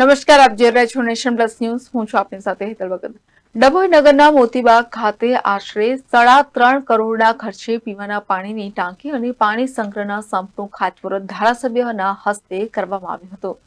નમસ્કાર, આપ જોઈ રહ્યા છો નેશન પ્લસ ન્યૂઝ. હું છું આપની સાથે હેતલ ભગત ડભોઈ નગરના મોતીબાગ ખાતે આશરે સાડા ત્રણ કરોડના ખર્ચે પીવાના પાણીની ટાંકી અને પાણી સંગ્રહના સંપનું ખાતમુહૂર્ત ધારાસભ્યના હસ્તે કરવામાં આવ્યું હતું.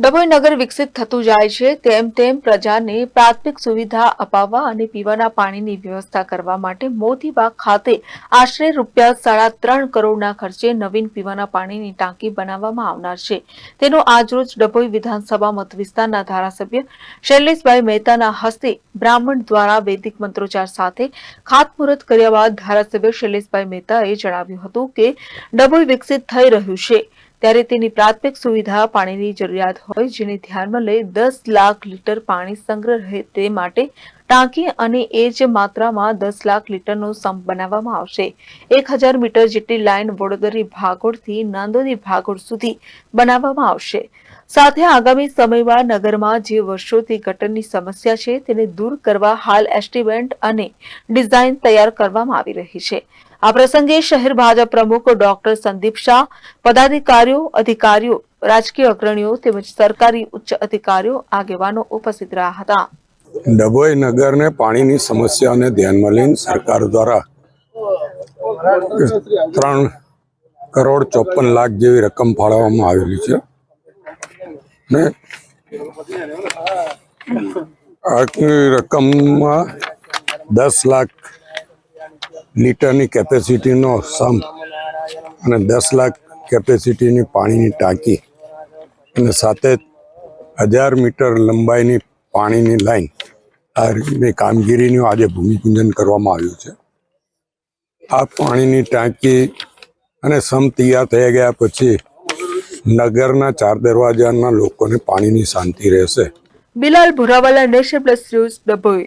ડભોઈ નગર વિકસિત થતું જાય છે, તેમ તેમ પ્રજાને પ્રાથમિક સુવિધા અપાવવા અને પીવાના પાણીની વ્યવસ્થા કરવા માટે મોતીબાગ ખાતે આશરે રૂપિયા સાડા ત્રણ કરોડના ખર્ચે નવીન પીવાના પાણીની ટાંકી બનાવવામાં આવનાર છે. તેનો આજરોજ ડભોઈ વિધાનસભા મત વિસ્તારના ધારાસભ્ય શૈલેષભાઈ મહેતાના હસ્તે બ્રાહ્મણ દ્વારા વૈદિક મંત્રોચ્ચાર સાથે ખાતમુહૂર્ત કર્યા બાદ ધારાસભ્ય શૈલેષભાઈ મહેતાએ જણાવ્યું હતું કે ડભોઈ વિકસિત થઈ રહ્યું છે. ત્યારે તેની પ્રાથમિક સુવિધા પાણીની જરૂરિયાત હોય જેને ધ્યાનમાં લઈ દસ લાખ લીટર પાણી સંગ્રહ રહે તે માટે ટાંકી અને એ જ માત્રામાં દસ લાખ લીટરનો સંપ બનાવવામાં આવશે. એક હજાર મીટર જેટલી લાઇન વડોદરી ભાગોળથી નાંદોદી ભાગોળ સુધી બનાવવામાં આવશે. સાથે આગામી સમયમાં નગરમાં જે વર્ષોથી ગટરની સમસ્યા છે તેને દૂર કરવા હાલ એસ્ટિમેટ અને ડિઝાઇન તૈયાર કરવામાં આવી રહી છે. આ પ્રસંગે શહેર ભાજપ પ્રમુખ ડોક્ટર સંદીપ શાહ, પદાધિકારીઓ, અધિકારીઓ, રાજકીય અગ્રણીઓ તેમજ સરકારી ઉચ્ચ અધિકારીઓ આગેવાનો ઉપસ્થિત રહ્યા હતા. ડભોઈ નગરને પાણીની સમસ્યાને ધ્યાનમાં લઈને સરકાર દ્વારા ત્રણ કરોડ ચોપન લાખ જેવી રકમ ફાળવવામાં આવેલી છે. ને આખી રકમમાં દસ લાખ લીટરની કેપેસિટીનો સંપ અને દસ લાખ કેપેસિટીની પાણીની ટાંકી અને સાથે હજાર મીટર લંબાઈની પાણીની લાઈન આ કામગીરીનું આજે ભૂમિપૂજન કરવામાં આવ્યું છે. આ પાણીની ટાંકી અને સમ તૈયાર થઈ ગયા પછી નગરના ચાર દરવાજાના લોકોને પાણીની શાંતિ રહેશે. Bilal Bhurawala nation plus news Dabhoi.